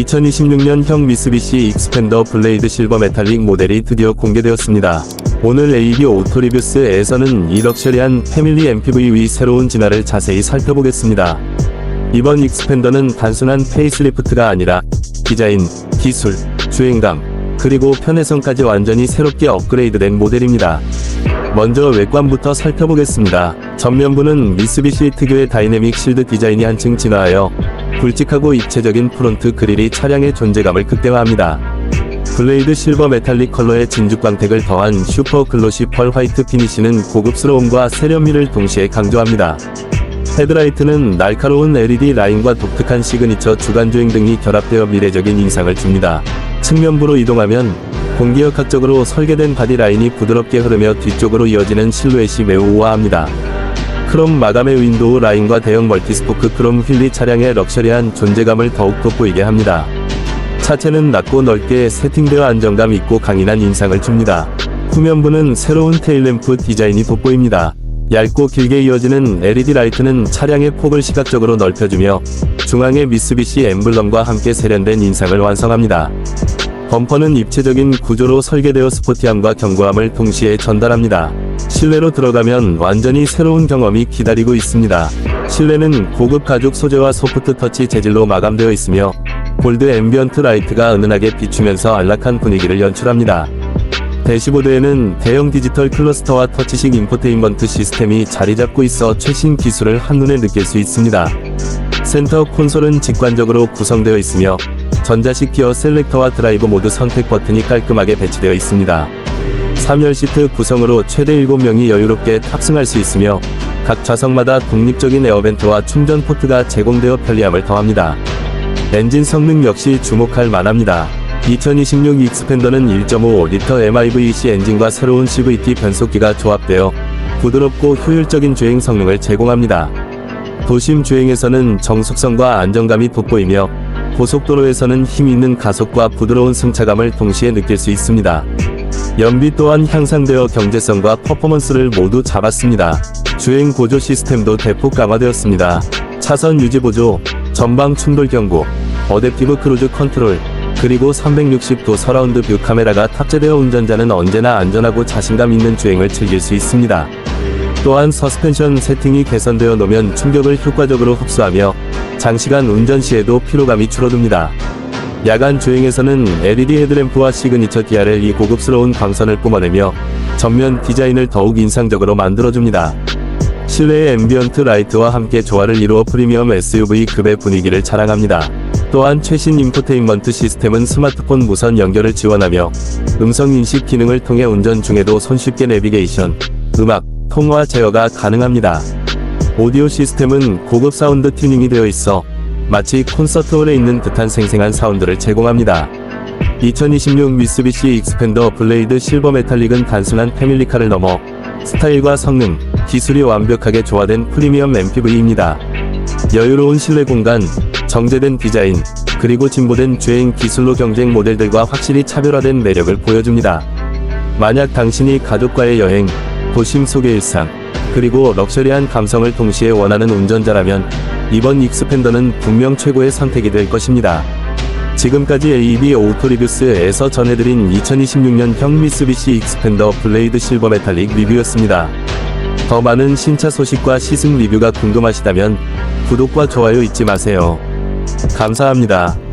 2026년형 미쓰비시 익스펜더 블레이드 실버 메탈릭 모델이 드디어 공개되었습니다. 오늘 AB 오토리뷰스에서는 이 럭셔리한 패밀리 MPV의 새로운 진화를 자세히 살펴보겠습니다. 이번 익스펜더는 단순한 페이스리프트가 아니라 디자인, 기술, 주행감, 그리고 편의성까지 완전히 새롭게 업그레이드된 모델입니다. 먼저 외관부터 살펴보겠습니다. 전면부는 미쓰비시 특유의 다이내믹 실드 디자인이 한층 진화하여 굵직하고 입체적인 프론트 그릴이 차량의 존재감을 극대화합니다. 블레이드 실버 메탈릭 컬러의 진죽 광택을 더한 슈퍼 글로시 펄 화이트 피니시는 고급스러움과 세련미를 동시에 강조합니다. 헤드라이트는 날카로운 LED 라인과 독특한 시그니처 주간주행 등이 결합되어 미래적인 인상을 줍니다. 측면부로 이동하면 공기역학적으로 설계된 바디 라인이 부드럽게 흐르며 뒤쪽으로 이어지는 실루엣이 매우 우아합니다. 크롬 마감의 윈도우 라인과 대형 멀티스포크 크롬 휠리 차량의 럭셔리한 존재감을 더욱 돋보이게 합니다. 차체는 낮고 넓게 세팅되어 안정감 있고 강인한 인상을 줍니다. 후면부는 새로운 테일램프 디자인이 돋보입니다. 얇고 길게 이어지는 LED 라이트는 차량의 폭을 시각적으로 넓혀주며 중앙의 미쓰비시 엠블럼과 함께 세련된 인상을 완성합니다. 범퍼는 입체적인 구조로 설계되어 스포티함과 견고함을 동시에 전달합니다. 실내로 들어가면 완전히 새로운 경험이 기다리고 있습니다. 실내는 고급 가죽 소재와 소프트 터치 재질로 마감되어 있으며 골드 앰비언트 라이트가 은은하게 비추면서 안락한 분위기를 연출합니다. 대시보드에는 대형 디지털 클러스터와 터치식 인포테인먼트 시스템이 자리 잡고 있어 최신 기술을 한눈에 느낄 수 있습니다. 센터 콘솔은 직관적으로 구성되어 있으며 전자식 기어 셀렉터와 드라이브 모드 선택 버튼이 깔끔하게 배치되어 있습니다. 3열 시트 구성으로 최대 7명이 여유롭게 탑승할 수 있으며 각 좌석마다 독립적인 에어벤트와 충전 포트가 제공되어 편리함을 더합니다. 엔진 성능 역시 주목할 만합니다. 2026 익스펜더는 1.5L MIVEC 엔진과 새로운 CVT 변속기가 조합되어 부드럽고 효율적인 주행 성능을 제공합니다. 도심 주행에서는 정숙성과 안정감이 돋보이며 고속도로에서는 힘 있는 가속과 부드러운 승차감을 동시에 느낄 수 있습니다. 연비 또한 향상되어 경제성과 퍼포먼스를 모두 잡았습니다. 주행 보조 시스템도 대폭 강화되었습니다. 차선 유지 보조, 전방 충돌 경고, 어댑티브 크루즈 컨트롤, 그리고 360도 서라운드 뷰 카메라가 탑재되어 운전자는 언제나 안전하고 자신감 있는 주행을 즐길 수 있습니다. 또한 서스펜션 세팅이 개선되어 놓으면 충격을 효과적으로 흡수하며 장시간 운전 시에도 피로감이 줄어듭니다. 야간 주행에서는 LED 헤드램프와 시그니처 DRL이 고급스러운 광선을 뿜어내며 전면 디자인을 더욱 인상적으로 만들어줍니다. 실내의 앰비언트 라이트와 함께 조화를 이루어 프리미엄 SUV급의 분위기를 자랑합니다. 또한 최신 인포테인먼트 시스템은 스마트폰 무선 연결을 지원하며 음성 인식 기능을 통해 운전 중에도 손쉽게 내비게이션, 음악, 통화 제어가 가능합니다. 오디오 시스템은 고급 사운드 튜닝이 되어 있어 마치 콘서트홀에 있는 듯한 생생한 사운드를 제공합니다. 2026 미쓰비시 익스펜더 블레이드 실버 메탈릭은 단순한 패밀리카를 넘어 스타일과 성능, 기술이 완벽하게 조화된 프리미엄 MPV입니다. 여유로운 실내 공간, 정제된 디자인, 그리고 진보된 주행 기술로 경쟁 모델들과 확실히 차별화된 매력을 보여줍니다. 만약 당신이 가족과의 여행, 도심 속의 일상, 그리고 럭셔리한 감성을 동시에 원하는 운전자라면 이번 익스펜더는 분명 최고의 선택이 될 것입니다. 지금까지 AEB 오토리뷰스에서 전해드린 2026년형 미쓰비시 익스펜더 블레이드 실버 메탈릭 리뷰였습니다. 더 많은 신차 소식과 시승 리뷰가 궁금하시다면 구독과 좋아요 잊지 마세요. 감사합니다.